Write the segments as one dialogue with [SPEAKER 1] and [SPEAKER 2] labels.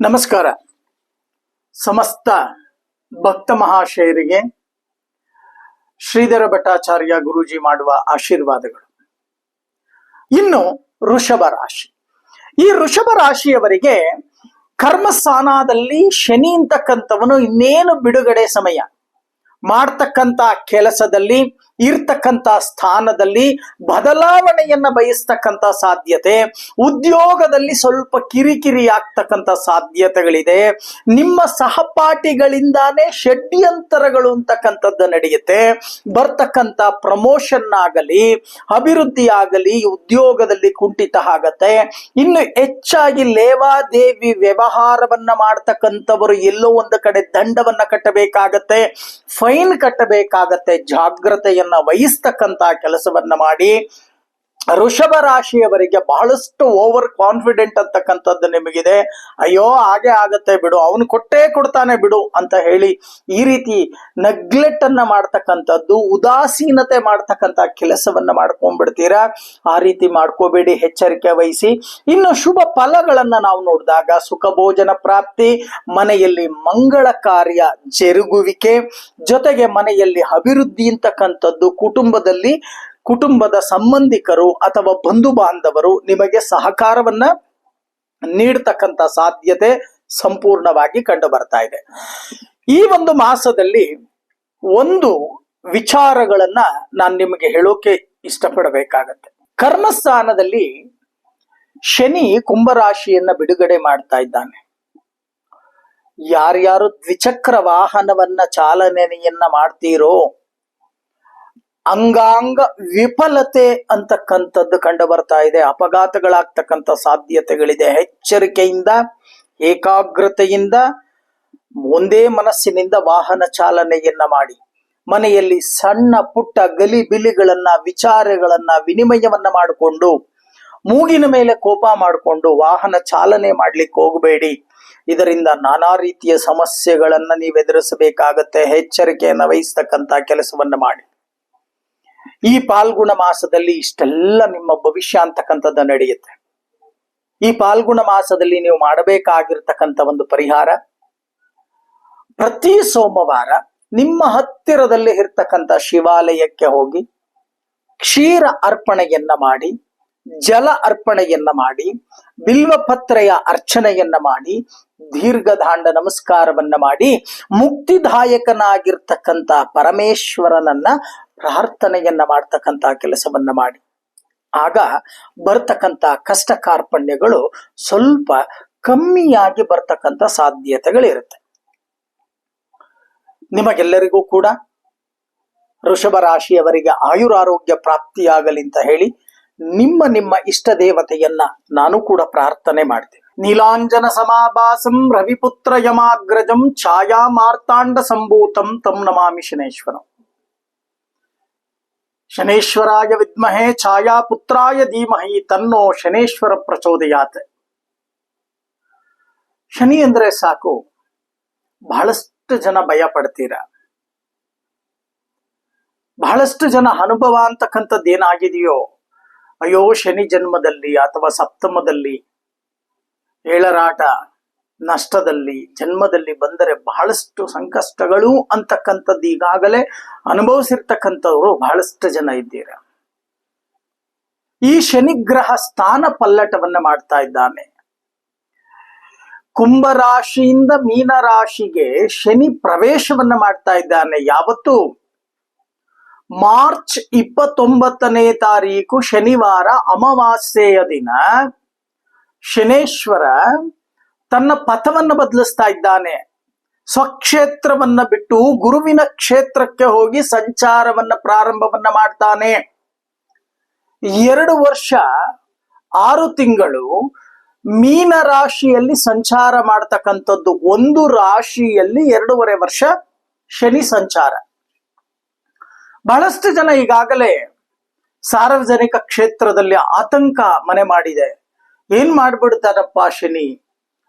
[SPEAKER 1] ನಮಸ್ಕಾರ. ಸಮಸ್ತ ಭಕ್ತ ಮಹಾಶಯರಿಗೆ ಶ್ರೀಧರ ಭಟ್ಟಾಚಾರ್ಯ ಗುರೂಜಿ ಮಾಡುವ ಆಶೀರ್ವಾದಗಳು. ಇನ್ನು ಋಷಭ ರಾಶಿ. ಈ ಋಷಭ ರಾಶಿಯವರಿಗೆ ಕರ್ಮಸ್ಥಾನದಲ್ಲಿ ಶನಿ ಅಂತಕ್ಕಂಥವನು ಇನ್ನೇನು ಬಿಡುಗಡೆ ಸಮಯ. ಮಾಡ್ತಕ್ಕಂತ ಕೆಲಸದಲ್ಲಿ, ಇರ್ತಕ್ಕಂಥ ಸ್ಥಾನದಲ್ಲಿ ಬದಲಾವಣೆಯನ್ನ ಬಯಸ್ತಕ್ಕಂತ ಸಾಧ್ಯತೆ, ಉದ್ಯೋಗದಲ್ಲಿ ಸ್ವಲ್ಪ ಕಿರಿಕಿರಿ ಆಗ್ತಕ್ಕಂಥ ಸಾಧ್ಯತೆಗಳಿದೆ. ನಿಮ್ಮ ಸಹಪಾಠಿಗಳಿಂದಾನೇ ಷಡ್ಯಂತರಗಳು ಅಂತಕ್ಕಂಥದ್ದು ನಡೆಯುತ್ತೆ. ಬರ್ತಕ್ಕಂಥ ಪ್ರಮೋಷನ್ ಆಗಲಿ ಅಭಿವೃದ್ಧಿ ಆಗಲಿ ಉದ್ಯೋಗದಲ್ಲಿ ಕುಂಠಿತ ಆಗತ್ತೆ. ಇನ್ನು ಹೆಚ್ಚಾಗಿ ಲೇವಾದೇವಿ ವ್ಯವಹಾರವನ್ನ ಮಾಡ್ತಕ್ಕಂಥವರು ಎಲ್ಲೋ ಒಂದು ಕಡೆ ದಂಡವನ್ನ ಕಟ್ಟಬೇಕಾಗತ್ತೆ. ಫೈನ್ ಕಟ್ಟಬೇಕಾಗತ್ತೆ ಜಾಗ್ರತೆಯನ್ನ ವಹಿಸ್ತಕ್ಕಂತ ಕೆಲಸವನ್ನ ಮಾಡಿ ವೃಷಭ ರಾಶಿಯವರಿಗೆ ಬಹಳಷ್ಟು ಓವರ್ ಕಾನ್ಫಿಡೆಂಟ್ ಅಂತಕ್ಕಂಥದ್ದು ನಿಮಗಿದೆ. ಅಯ್ಯೋ, ಹಾಗೆ ಆಗತ್ತೆ ಬಿಡು, ಅವನು ಕೊಟ್ಟೇ ಕೊಡ್ತಾನೆ ಬಿಡು ಅಂತ ಹೇಳಿ ಈ ರೀತಿ ನೆಗ್ಲೆಕ್ಟ್ ಅನ್ನ ಮಾಡ್ತಕ್ಕಂಥದ್ದು, ಉದಾಸೀನತೆ ಮಾಡ್ತಕ್ಕಂಥ ಕೆಲಸವನ್ನ ಮಾಡ್ಕೊಂಡ್ಬಿಡ್ತೀರಾ? ಆ ರೀತಿ ಮಾಡ್ಕೋಬೇಡಿ, ಎಚ್ಚರಿಕೆ ವಹಿಸಿ. ಇನ್ನು ಶುಭ ಫಲಗಳನ್ನ ನಾವು ನೋಡಿದಾಗ ಸುಖ ಭೋಜನ ಪ್ರಾಪ್ತಿ, ಮನೆಯಲ್ಲಿ ಮಂಗಳ ಕಾರ್ಯ ಜರುಗುವಿಕೆ, ಜೊತೆಗೆ ಮನೆಯಲ್ಲಿ ಅಭಿವೃದ್ಧಿ ಅಂತಕ್ಕಂಥದ್ದು, ಕುಟುಂಬದಲ್ಲಿ ಕುಟುಂಬದ ಸಂಬಂಧಿಕರು ಅಥವಾ ಬಂಧು ಬಾಂಧವರು ನಿಮಗೆ ಸಹಕಾರವನ್ನ ನೀಡತಕ್ಕಂತ ಸಾಧ್ಯತೆ ಸಂಪೂರ್ಣವಾಗಿ ಕಂಡು ಬರ್ತಾ ಇದೆ. ಈ ಒಂದು ಮಾಸದಲ್ಲಿ ಒಂದು ವಿಚಾರಗಳನ್ನ ನಾನು ನಿಮಗೆ ಹೇಳೋಕೆ ಇಷ್ಟಪಡಬೇಕಾಗತ್ತೆ. ಕರ್ಮಸ್ಥಾನದಲ್ಲಿ ಶನಿ ಕುಂಭರಾಶಿಯನ್ನ ಬಿಡುಗಡೆ ಮಾಡ್ತಾ ಇದ್ದಾನೆ. ಯಾರ್ಯಾರು ದ್ವಿಚಕ್ರ ವಾಹನವನ್ನ ಚಾಲನೆಯನ್ನ ಮಾಡ್ತೀರೋ ಅಂಗಾಂಗ ವಿಫಲತೆ ಅಂತಕ್ಕಂಥದ್ದು ಕಂಡು ಬರ್ತಾ ಇದೆ. ಅಪಘಾತಗಳಾಗ್ತಕ್ಕಂಥ ಸಾಧ್ಯತೆಗಳಿದೆ. ಎಚ್ಚರಿಕೆಯಿಂದ, ಏಕಾಗ್ರತೆಯಿಂದ, ಒಂದೇ ಮನಸ್ಸಿನಿಂದ ವಾಹನ ಚಾಲನೆಯನ್ನ ಮಾಡಿ. ಮನೆಯಲ್ಲಿ ಸಣ್ಣ ಪುಟ್ಟ ಗಲಿ ಬಿಲಿಗಳನ್ನ, ವಿಚಾರಗಳನ್ನ, ವಿನಿಮಯವನ್ನ ಮಾಡಿಕೊಂಡು, ಮೂಗಿನ ಮೇಲೆ ಕೋಪ ಮಾಡಿಕೊಂಡು ವಾಹನ ಚಾಲನೆ ಮಾಡ್ಲಿಕ್ಕೆ ಹೋಗಬೇಡಿ. ಇದರಿಂದ ನಾನಾ ರೀತಿಯ ಸಮಸ್ಯೆಗಳನ್ನ ನೀವು ಎದುರಿಸಬೇಕಾಗತ್ತೆ ಎಚ್ಚರಿಕೆಯನ್ನು ವಹಿಸ್ತಕ್ಕಂತ ಕೆಲಸವನ್ನ ಮಾಡಿ. ಈ ಪಾಲ್ಗುಣ ಮಾಸದಲ್ಲಿ ಇಷ್ಟೆಲ್ಲ ನಿಮ್ಮ ಭವಿಷ್ಯ ಅಂತಕ್ಕಂಥದ್ದು ನಡೆಯುತ್ತೆ. ಈ ಪಾಲ್ಗುಣ ಮಾಸದಲ್ಲಿ ನೀವು ಮಾಡಬೇಕಾಗಿರ್ತಕ್ಕಂಥ ಒಂದು ಪರಿಹಾರ, ಪ್ರತಿ ಸೋಮವಾರ ನಿಮ್ಮ ಹತ್ತಿರದಲ್ಲಿ ಇರ್ತಕ್ಕಂಥ ಶಿವಾಲಯಕ್ಕೆ ಹೋಗಿ ಕ್ಷೀರ ಅರ್ಪಣೆಯನ್ನ ಮಾಡಿ, ಜಲ ಅರ್ಪಣೆಯನ್ನ ಮಾಡಿ, ಬಿಲ್ವಪತ್ರೆಯ ಅರ್ಚನೆಯನ್ನ ಮಾಡಿ, ದೀರ್ಘದಾಂಡ ನಮಸ್ಕಾರವನ್ನ ಮಾಡಿ, ಮುಕ್ತಿದಾಯಕನಾಗಿರ್ತಕ್ಕಂಥ ಪರಮೇಶ್ವರನನ್ನ ಪ್ರಾರ್ಥನೆಯನ್ನ ಮಾಡ್ತಕ್ಕಂತ ಕೆಲಸವನ್ನ ಮಾಡಿ. ಆಗ ಬರ್ತಕ್ಕಂಥ ಕಷ್ಟ ಕಾರ್ಪಣ್ಯಗಳು ಸ್ವಲ್ಪ ಕಮ್ಮಿಯಾಗಿ ಬರ್ತಕ್ಕಂಥ ಸಾಧ್ಯತೆಗಳಿರುತ್ತೆ. ನಿಮಗೆಲ್ಲರಿಗೂ ಕೂಡ ಋಷಭ ರಾಶಿಯವರಿಗೆ ಆಯುರಾರೋಗ್ಯ ಪ್ರಾಪ್ತಿಯಾಗಲಿ ಅಂತ ಹೇಳಿ ನಿಮ್ಮ ನಿಮ್ಮ ಇಷ್ಟ ದೇವತೆಯನ್ನ ನಾನು ಕೂಡ ಪ್ರಾರ್ಥನೆ ಮಾಡ್ತೇನೆ. ನೀಲಾಂಜನ ಸಮಾಭಾಸಂ ರವಿಪುತ್ರ ಯಮಾಗ್ರಜಂ ಛಾಯಾ ಮಾರ್ತಾಂಡ ಸಂಭೂತಂ ತಂ ನಮಾಮಿ ಶನೇಶ್ವರಂ. ಶನೇಶ್ವರಾಯ ವಿದ್ಮಹೆ ಛಾಯಾ ಪುತ್ರಾಯ ಧೀಮಹಿ, ತನ್ನೋ ಶನೇಶ್ವರ ಪ್ರಚೋದಯಾತ್. ಶನಿ ಅಂದ್ರೆ ಸಾಕು, ಬಹಳಷ್ಟು ಜನ ಭಯ ಪಡ್ತೀರ. ಬಹಳಷ್ಟು ಜನ ಅನುಭವ ಅಂತಕ್ಕಂಥದ್ದು ಏನಾಗಿದೆಯೋ, ಅಯ್ಯೋ ಶನಿ ಜನ್ಮದಲ್ಲಿ ಅಥವಾ ಸಪ್ತಮದಲ್ಲಿ, ಏಳರಾಟ ನಷ್ಟದಲ್ಲಿ, ಜನ್ಮದಲ್ಲಿ ಬಂದರೆ ಬಹಳಷ್ಟು ಸಂಕಷ್ಟಗಳು ಅಂತಕ್ಕಂಥದ್ದು ಈಗಾಗಲೇ ಅನುಭವಿಸಿರ್ತಕ್ಕಂಥವ್ರು ಬಹಳಷ್ಟು ಜನ ಇದ್ದೀರಾ. ಈ ಶನಿಗ್ರಹ ಸ್ಥಾನ ಪಲ್ಲಟವನ್ನ ಮಾಡ್ತಾ ಇದ್ದಾನೆ. ಕುಂಭರಾಶಿಯಿಂದ ಮೀನರಾಶಿಗೆ ಶನಿ ಪ್ರವೇಶವನ್ನ ಮಾಡ್ತಾ ಇದ್ದಾನೆ. ಯಾವತ್ತು? ಮಾರ್ಚ್ ಇಪ್ಪತ್ತೊಂಬತ್ತನೇ ತಾರೀಕು ಶನಿವಾರ ಅಮಾವಾಸ್ಯೆಯ ದಿನ ಶನೇಶ್ವರ ತನ್ನ ಪಥವನ್ನು ಬದಲಿಸ್ತಾ ಇದ್ದಾನೆ. ಸ್ವಕ್ಷೇತ್ರವನ್ನ ಬಿಟ್ಟು ಗುರುವಿನ ಕ್ಷೇತ್ರಕ್ಕೆ ಹೋಗಿ ಸಂಚಾರವನ್ನ, ಪ್ರಾರಂಭವನ್ನ ಮಾಡ್ತಾನೆ. ಎರಡು ವರ್ಷ, ಆರು ತಿಂಗಳು ಮೀನ ರಾಶಿಯಲ್ಲಿ ಸಂಚಾರ ಮಾಡ್ತಕ್ಕಂಥದ್ದು. ಒಂದು ರಾಶಿಯಲ್ಲಿ ಎರಡೂವರೆ ವರ್ಷ ಶನಿ ಸಂಚಾರ. ಬಹಳಷ್ಟು ಜನ ಈಗಾಗಲೇ ಸಾರ್ವಜನಿಕ ಕ್ಷೇತ್ರದಲ್ಲಿ ಆತಂಕ ಮನೆ ಮಾಡಿದೆ. ಏನ್ ಮಾಡ್ಬಿಡ್ತಾರಪ್ಪ ಶನಿ?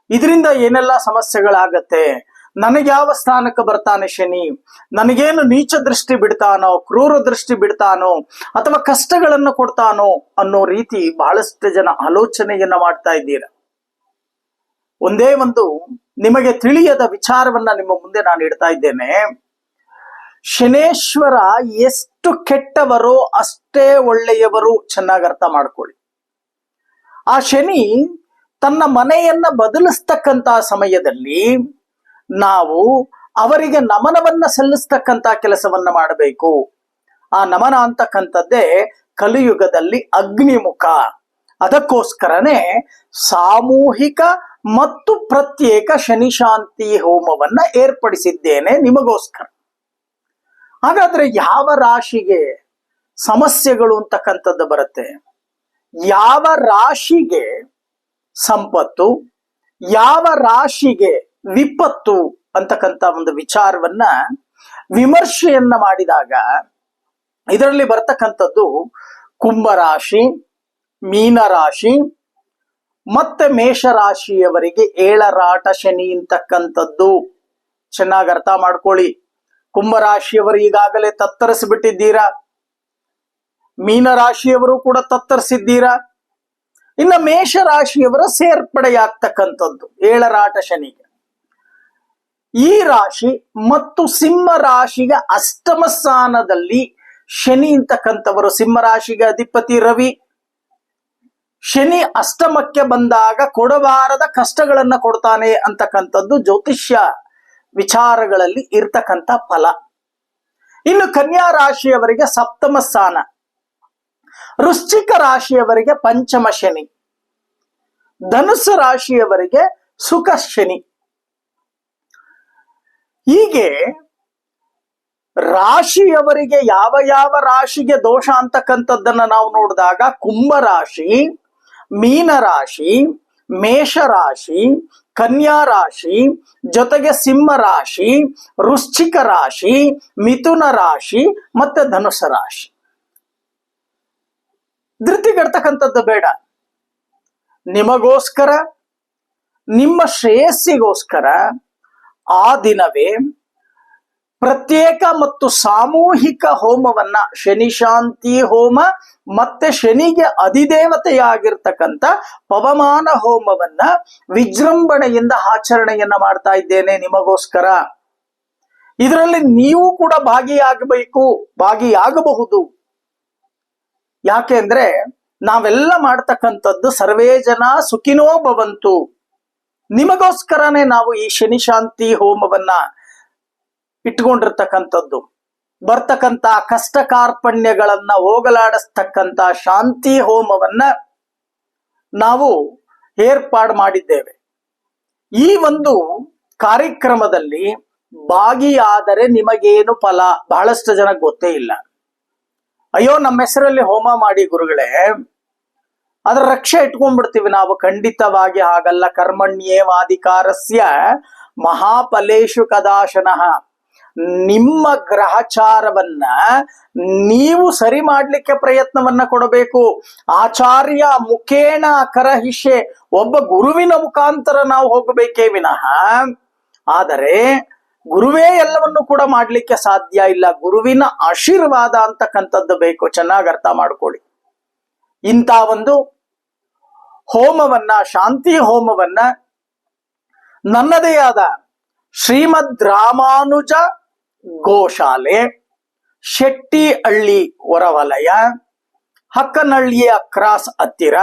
[SPEAKER 1] ಇದರಿಂದ ಏನೆಲ್ಲ ಸಮಸ್ಯೆಗಳಾಗತ್ತೆ? ನನಗೆ ಯಾವ ಸ್ಥಾನಕ್ಕೆ ಬರ್ತಾನೆ ಶನಿ? ನನಗೇನು ನೀಚ ದೃಷ್ಟಿ ಬಿಡ್ತಾನೋ, ಕ್ರೂರ ದೃಷ್ಟಿ ಬಿಡ್ತಾನೋ, ಅಥವಾ ಕಷ್ಟಗಳನ್ನು ಕೊಡ್ತಾನೋ ಅನ್ನೋ ರೀತಿ ಬಹಳಷ್ಟು ಜನ ಆಲೋಚನೆಯನ್ನ ಮಾಡ್ತಾ ಇದ್ದೀರಾ? ಒಂದೇ ಒಂದು ನಿಮಗೆ ತಿಳಿಯದ ವಿಚಾರವನ್ನ ನಿಮ್ಮ ಮುಂದೆ ನಾನು ಇಡ್ತಾ ಇದ್ದೇನೆ. ಶನೇಶ್ವರ ಎಷ್ಟು ಕೆಟ್ಟವರೋ ಅಷ್ಟೇ ಒಳ್ಳೆಯವರು ಚೆನ್ನಾಗಿ ಅರ್ಥ ಮಾಡ್ಕೊಳ್ಳಿ. ಆ ಶನಿ ತನ್ನ ಮನೆಯನ್ನ ಬದಲಿಸ್ತಕ್ಕಂತ ಸಮಯದಲ್ಲಿ ನಾವು ಅವರಿಗೆ ನಮನವನ್ನ ಸಲ್ಲಿಸ್ತಕ್ಕಂತ ಕೆಲಸವನ್ನ ಮಾಡಬೇಕು. ಆ ನಮನ ಅಂತಕ್ಕಂಥದ್ದೇ ಕಲಿಯುಗದಲ್ಲಿ ಅಗ್ನಿಮುಖ. ಅದಕ್ಕೋಸ್ಕರನೇ ಸಾಮೂಹಿಕ ಮತ್ತು ಪ್ರತ್ಯೇಕ ಶನಿಶಾಂತಿ ಹೋಮವನ್ನ ಏರ್ಪಡಿಸಿದ್ದೇನೆ ನಿಮಗೋಸ್ಕರ. ಹಾಗಾದ್ರೆ ಯಾವ ರಾಶಿಗೆ ಸಮಸ್ಯೆಗಳು ಅಂತಕ್ಕಂಥದ್ದು ಬರುತ್ತೆ? ಯಾವ ರಾಶಿಗೆ ಸಂಪತ್ತು, ಯಾವ ರಾಶಿಗೆ ವಿಪತ್ತು ಅಂತಕ್ಕಂಥ ಒಂದು ವಿಚಾರವನ್ನ ವಿಮರ್ಶೆಯನ್ನ ಮಾಡಿದಾಗ ಇದರಲ್ಲಿ ಬರ್ತಕ್ಕಂಥದ್ದು ಕುಂಭರಾಶಿ, ಮೀನರಾಶಿ, ಮತ್ತೆ ಮೇಷರಾಶಿಯವರಿಗೆ ಏಳರಾಟ ಶನಿ ಅಂತಕ್ಕಂಥದ್ದು. ಚೆನ್ನಾಗಿ ಅರ್ಥ ಮಾಡ್ಕೊಳ್ಳಿ. ಕುಂಭರಾಶಿಯವರು ಈಗಾಗಲೇ ತತ್ತರಿಸಿಬಿಟ್ಟಿದ್ದೀರಾ? ಮೀನರಾಶಿಯವರು ಕೂಡ ತತ್ತರಿಸಿದ್ದೀರಾ? ಇನ್ನ ಮೇಷರಾಶಿಯವರ ಸೇರ್ಪಡೆಯಾಗ್ತಕ್ಕಂಥದ್ದು ಏಳರಾಟ ಶನಿಗೆ. ಈ ರಾಶಿ ಮತ್ತು ಸಿಂಹ ರಾಶಿಯ ಅಷ್ಟಮ ಸ್ಥಾನದಲ್ಲಿ ಶನಿ ಅಂತಕ್ಕಂಥವರು. ಸಿಂಹ ರಾಶಿಗೆ ಅಧಿಪತಿ ರವಿ. ಶನಿ ಅಷ್ಟಮಕ್ಕೆ ಬಂದಾಗ ಕೊಡಬಾರದ ಕಷ್ಟಗಳನ್ನ ಕೊಡ್ತಾನೆ ಅಂತಕ್ಕಂಥದ್ದು ಜ್ಯೋತಿಷ್ಯ ವಿಚಾರಗಳಲ್ಲಿ ಇರ್ತಕ್ಕಂಥ ಫಲ. ಇನ್ನು ಕನ್ಯಾ ರಾಶಿಯವರಿಗೆ ಸಪ್ತಮ ಸ್ಥಾನ. ವೃಶ್ಚಿಕ ರಾಶಿಯವರಿಗೆ ಪಂಚಮ ಶನಿ, ಧನುಸ್ಸು ರಾಶಿಯವರಿಗೆ ಸುಖ ಶನಿ. ಹೀಗೆ ರಾಶಿಯವರಿಗೆ ಯಾವ ಯಾವ ರಾಶಿಗೆ ದೋಷ ಅಂತಕ್ಕಂಥದ್ದನ್ನ ನಾವು ನೋಡಿದಾಗ ಕುಂಭ ರಾಶಿ ಮೇಷರಾಶಿ ರಾಶಿ, ಮೇಷ ರಾಶಿ, ಕನ್ಯಾ ರಾಶಿ, ಜೊತೆಗೆ ಸಿಂಹ ರಾಶಿ, ವೃಶ್ಚಿಕ ರಾಶಿ, ಮಿಥುನ ರಾಶಿ ಮತ್ತೆ ಧನುಸ ರಾಶಿ. ಧೃತಿಗೆಡ್ತಕ್ಕಂಥದ್ದು ಬೇಡ. ನಿಮಗೋಸ್ಕರ, ನಿಮ್ಮ ಶ್ರೇಯಸ್ಸಿಗೋಸ್ಕರ ಆ ದಿನವೇ ಪ್ರತ್ಯೇಕ ಮತ್ತು ಸಾಮೂಹಿಕ ಹೋಮವನ್ನ ಶನಿ ಶಾಂತಿ ಹೋಮ ಮತ್ತೆ ಶನಿಗೆ ಅಧಿದೇವತೆಯಾಗಿರ್ತಕ್ಕಂಥ ಪವಮಾನ ಹೋಮವನ್ನ ವಿಜೃಂಭಣೆಯಿಂದ ಆಚರಣೆಯನ್ನ ಮಾಡ್ತಾ ಇದ್ದೇನೆ ನಿಮಗೋಸ್ಕರ. ಇದರಲ್ಲಿ ನೀವು ಕೂಡ ಭಾಗಿಯಾಗಬೇಕು, ಭಾಗಿಯಾಗಬಹುದು. ಯಾಕೆಂದ್ರೆ ನಾವೆಲ್ಲ ಮಾಡ್ತಕ್ಕಂಥದ್ದು ಸರ್ವೇ ಜನ ಸುಖಿನೋ ಭವಂತು. ನಿಮಗೋಸ್ಕರನೇ ನಾವು ಈ ಶನಿ ಶಾಂತಿ ಹೋಮವನ್ನ ಇಟ್ಕೊಂಡಿರ್ತಕ್ಕಂಥದ್ದು. ಬರ್ತಕ್ಕಂತ ಕಷ್ಟ ಕಾರ್ಪಣ್ಯಗಳನ್ನ ಹೋಗಲಾಡಿಸ್ತಕ್ಕಂತ ಶಾಂತಿ ಹೋಮವನ್ನ ನಾವು ಏರ್ಪಾಡು ಮಾಡಿದ್ದೇವೆ. ಈ ಒಂದು ಕಾರ್ಯಕ್ರಮದಲ್ಲಿ ಭಾಗಿಯಾದರೆ ನಿಮಗೇನು ಫಲ? ಬಹಳಷ್ಟು ಜನ ಗೊತ್ತೇ ಇಲ್ಲ. ಅಯ್ಯೋ, ನಮ್ಮ ಹೆಸರಲ್ಲಿ ಹೋಮ ಮಾಡಿ ಗುರುಗಳೇ. ಅದರ ರಕ್ಷೆ ಇಟ್ಕೊಂಡ್ಬಿಡ್ತೀವಿ ನಾವು. ಖಂಡಿತವಾಗಿ ಹಾಗಲ್ಲ. ಕರ್ಮಣ್ಯೇವಾಧಿಕಾರಸ್ಯ ಮಹಾಫಲೇಶು ಕದಾಶನಃ. ನಿಮ್ಮ ಗ್ರಹಚಾರವನ್ನ ನೀವು ಸರಿ ಮಾಡ್ಲಿಕ್ಕೆ ಪ್ರಯತ್ನವನ್ನ ಕೊಡಬೇಕು. ಆಚಾರ್ಯ ಮುಖೇಣ ಕರಹಿಷೆ ಒಬ್ಬ ಗುರುವಿನ ಮುಖಾಂತರ ನಾವು ಹೋಗಬೇಕೇ ವಿನಃ. ಆದರೆ ಗುರುವೇ ಎಲ್ಲವನ್ನು ಕೂಡ ಮಾಡ್ಲಿಕ್ಕೆ ಸಾಧ್ಯ ಇಲ್ಲ. ಗುರುವಿನ ಆಶೀರ್ವಾದ ಅಂತಕ್ಕಂಥದ್ದು ಬೇಕು. ಚೆನ್ನಾಗಿ ಅರ್ಥ ಮಾಡ್ಕೊಳ್ಳಿ. ಇಂಥ ಒಂದು ಹೋಮವನ್ನ, ಶಾಂತಿ ಹೋಮವನ್ನ ನನ್ನದೇ ಆದ ಶ್ರೀಮದ್ ರಾಮಾನುಜ ಗೋಶಾಲೆ, ಶೆಟ್ಟಿಹಳ್ಳಿ ಹೊರವಲಯ, ಹಕ್ಕನಹಳ್ಳಿಯ ಕ್ರಾಸ್ ಹತ್ತಿರ,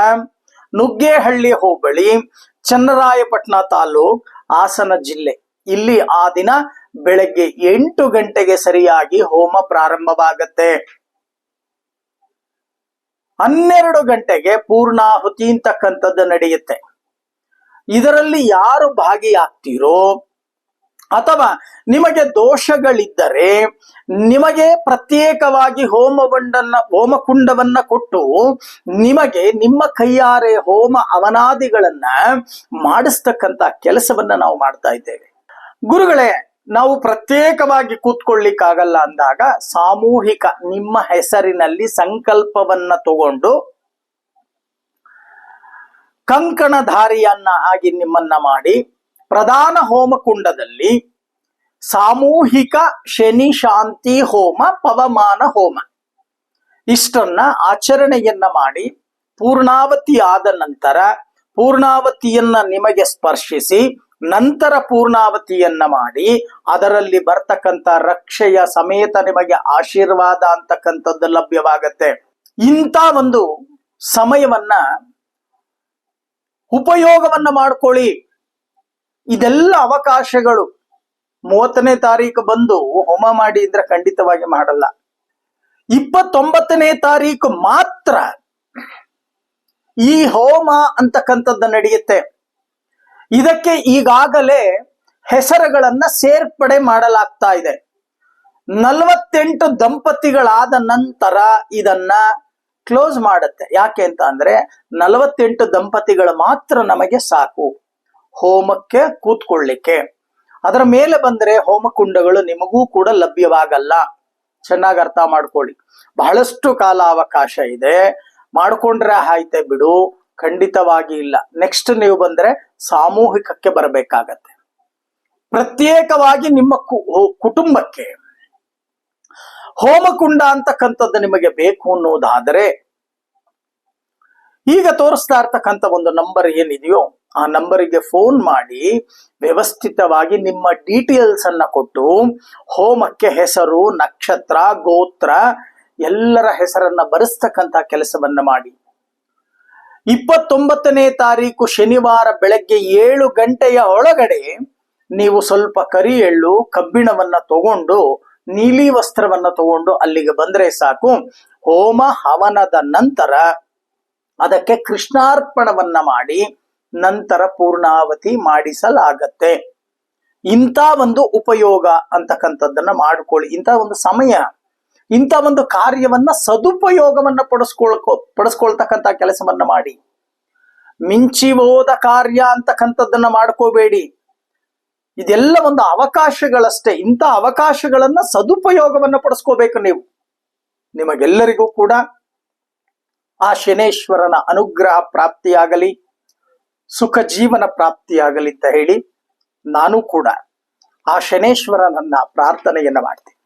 [SPEAKER 1] ನುಗ್ಗೇಹಳ್ಳಿ ಹೋಬಳಿ ಚನ್ನರಾಯಪಟ್ಟಣ ತಾಲೂಕ್ ಹಾಸನ ಜಿಲ್ಲೆ. ಇಲ್ಲಿ ಆ ದಿನ ಬೆಳಗ್ಗೆ ಎಂಟು ಗಂಟೆಗೆ ಸರಿಯಾಗಿ ಹೋಮ ಪ್ರಾರಂಭವಾಗತ್ತೆ. ಹನ್ನೆರಡು ಗಂಟೆಗೆ ಪೂರ್ಣಾಹುತಿ ಅಂತಕ್ಕಂಥದ್ದು ನಡೆಯುತ್ತೆ. ಇದರಲ್ಲಿ ಯಾರು ಭಾಗಿಯಾಗ್ತೀರೋ ಅಥವಾ ನಿಮಗೆ ದೋಷಗಳಿದ್ದರೆ ನಿಮಗೆ ಪ್ರತ್ಯೇಕವಾಗಿ ಹೋಮವಂಡನ್ನ ಹೋಮಕುಂಡವನ್ನ ಕೊಟ್ಟು ನಿಮಗೆ ನಿಮ್ಮ ಕೈಯಾರೆ ಹೋಮ ಅವನಾದಿಗಳನ್ನ ಮಾಡಿಸ್ತಕ್ಕಂತ ಕೆಲಸವನ್ನ ನಾವು ಮಾಡ್ತಾ ಇದ್ದೇವೆ. ಗುರುಗಳೇ, ನಾವು ಪ್ರತ್ಯೇಕವಾಗಿ ಕೂತ್ಕೊಳ್ಳಿಕ್ಕಾಗಲ್ಲ ಅಂದಾಗ ಸಾಮೂಹಿಕ ನಿಮ್ಮ ಹೆಸರಿನಲ್ಲಿ ಸಂಕಲ್ಪವನ್ನ ತಗೊಂಡು ಕಂಕಣಧಾರಿಯನ್ನ ಆಗಿ ನಿಮ್ಮನ್ನ ಮಾಡಿ ಪ್ರಧಾನ ಹೋಮಕುಂಡದಲ್ಲಿ ಸಾಮೂಹಿಕ ಶನಿ ಶಾಂತಿ ಹೋಮ, ಪವಮಾನ ಹೋಮ. ಇಷ್ಟನ್ನ ಆಚರಣೆಯನ್ನ ಮಾಡಿ ಪೂರ್ಣಾವತಿ ಆದ ನಂತರ ಪೂರ್ಣಾವತಿಯನ್ನ ನಿಮಗೆ ಸ್ಪರ್ಶಿಸಿ ನಂತರ ಪೂರ್ಣಾವತಿಯನ್ನ ಮಾಡಿ ಅದರಲ್ಲಿ ಬರ್ತಕ್ಕಂಥ ರಕ್ಷೆಯ ಸಮೇತ ನಿಮಗೆ ಆಶೀರ್ವಾದ ಅಂತಕ್ಕಂಥದ್ದು ಲಭ್ಯವಾಗತ್ತೆ. ಇಂಥ ಒಂದು ಸಮಯವನ್ನ ಉಪಯೋಗವನ್ನ ಮಾಡ್ಕೊಳ್ಳಿ. ಇದೆಲ್ಲ ಅವಕಾಶಗಳು. ಮೂವತ್ತನೇ ತಾರೀಕು ಬಂದು ಹೋಮ ಮಾಡಿ ಅಂದ್ರೆ ಖಂಡಿತವಾಗಿ ಮಾಡಲ್ಲ. ಇಪ್ಪತ್ತೊಂಬತ್ತನೇ ತಾರೀಕು ಮಾತ್ರ ಈ ಹೋಮ ಅಂತಕ್ಕಂಥದ್ದು ನಡೆಯುತ್ತೆ. ಇದಕ್ಕೆ ಈಗಾಗಲೇ ಹೆಸರುಗಳನ್ನ ಸೇರ್ಪಡೆ ಮಾಡಲಾಗ್ತಾ ಇದೆ. ನಲವತ್ತೆಂಟು ದಂಪತಿಗಳಾದ ನಂತರ ಇದನ್ನ ಕ್ಲೋಸ್ ಮಾಡುತ್ತೆ. ಯಾಕೆ ಅಂತ ಅಂದ್ರೆ ನಲವತ್ತೆಂಟು ದಂಪತಿಗಳು ಮಾತ್ರ ನಮಗೆ ಸಾಕು. ಹೋಮಕ್ಕೆ ಕೂತ್ಕೊಳ್ಳಿಕ್ಕೆ. ಅದರ ಮೇಲೆ ಬಂದ್ರೆ ಹೋಮಕುಂಡಗಳು ನಿಮಗೂ ಕೂಡ ಲಭ್ಯವಾಗಲ್ಲ. ಚೆನ್ನಾಗಿ ಅರ್ಥ ಮಾಡ್ಕೊಳ್ಳಿ. ಬಹಳಷ್ಟು ಕಾಲಾವಕಾಶ ಇದೆ. ಮಾಡ್ಕೊಂಡ್ರೆ ಆಯ್ತೆ ಬಿಡು. ಖಂಡಿತವಾಗಿ ಇಲ್ಲ. ನೆಕ್ಸ್ಟ್ ನೀವು ಬಂದ್ರೆ ಸಾಮೂಹಿಕಕ್ಕೆ ಬರಬೇಕಾಗತ್ತೆ. ಪ್ರತ್ಯೇಕವಾಗಿ ನಿಮ್ಮ ಕುಟುಂಬಕ್ಕೆ. ಹೋಮಕುಂಡ ಅಂತಕ್ಕಂಥದ್ದು ನಿಮಗೆ ಬೇಕು ಅನ್ನೋದಾದರೆ, ಈಗ ತೋರಿಸ್ತಾ ಇರ್ತಕ್ಕಂಥ ಒಂದು ನಂಬರ್ ಏನಿದೆಯೋ, ಆ ನಂಬರಿಗೆ ಫೋನ್ ಮಾಡಿ, ವ್ಯವಸ್ಥಿತವಾಗಿ ನಿಮ್ಮ ಡೀಟೇಲ್ಸ್ ಅನ್ನ ಕೊಟ್ಟು, ಹೋಮಕ್ಕೆ ಹೆಸರು, ನಕ್ಷತ್ರ, ಗೋತ್ರ, ಎಲ್ಲರ ಹೆಸರನ್ನ ಬರೆಸ್ತಕ್ಕಂಥ ಕೆಲಸವನ್ನ ಮಾಡಿ. ಇಪ್ಪತ್ತೊಂಬತ್ತನೇ ತಾರೀಕು ಶನಿವಾರ ಬೆಳಗ್ಗೆ ಏಳು ಗಂಟೆಯ ಒಳಗಡೆ ನೀವು ಸ್ವಲ್ಪ ಕರಿ ಎಳ್ಳು ಕಬ್ಬಿಣವನ್ನ ತಗೊಂಡು, ನೀಲಿ ವಸ್ತ್ರವನ್ನ ತಗೊಂಡು ಅಲ್ಲಿಗೆ ಬಂದ್ರೆ ಸಾಕು. ಹೋಮ ಹವನದ ನಂತರ ಅದಕ್ಕೆ ಕೃಷ್ಣಾರ್ಪಣವನ್ನ ಮಾಡಿ, ನಂತರ ಪೂರ್ಣಾವತಿ ಮಾಡಿಸಲಾಗತ್ತೆ. ಇಂಥ ಒಂದು ಉಪಯೋಗ ಅಂತಕ್ಕಂಥದ್ದನ್ನ ಮಾಡ್ಕೊಳ್ಳಿ. ಇಂಥ ಒಂದು ಸಮಯ ಇಂಥ ಒಂದು ಕಾರ್ಯವನ್ನ ಸದುಪಯೋಗವನ್ನ ಪಡಿಸ್ಕೊಳ್ಕೊ, ಪಡಿಸ್ಕೊಳ್ತಕ್ಕಂಥ ಕೆಲಸವನ್ನ ಮಾಡಿ. ಮಿಂಚಿ ಹೋದ ಕಾರ್ಯ ಅಂತಕ್ಕಂಥದ್ದನ್ನ ಮಾಡ್ಕೋಬೇಡಿ. ಇದೆಲ್ಲ ಒಂದು ಅವಕಾಶಗಳಷ್ಟೇ. ಇಂಥ ಅವಕಾಶಗಳನ್ನ ಸದುಪಯೋಗವನ್ನ ಪಡಿಸ್ಕೋಬೇಕು ನೀವು. ನಿಮಗೆಲ್ಲರಿಗೂ ಕೂಡ ಆ ಶನೇಶ್ವರನ ಅನುಗ್ರಹ ಪ್ರಾಪ್ತಿಯಾಗಲಿ, ಸುಖ ಜೀವನ ಪ್ರಾಪ್ತಿಯಾಗಲಿ ಅಂತ ಹೇಳಿ ನಾನು ಕೂಡ ಆ ಶನೇಶ್ವರನನ್ನ ಪ್ರಾರ್ಥನೆಯನ್ನ ಮಾಡ್ತೀನಿ.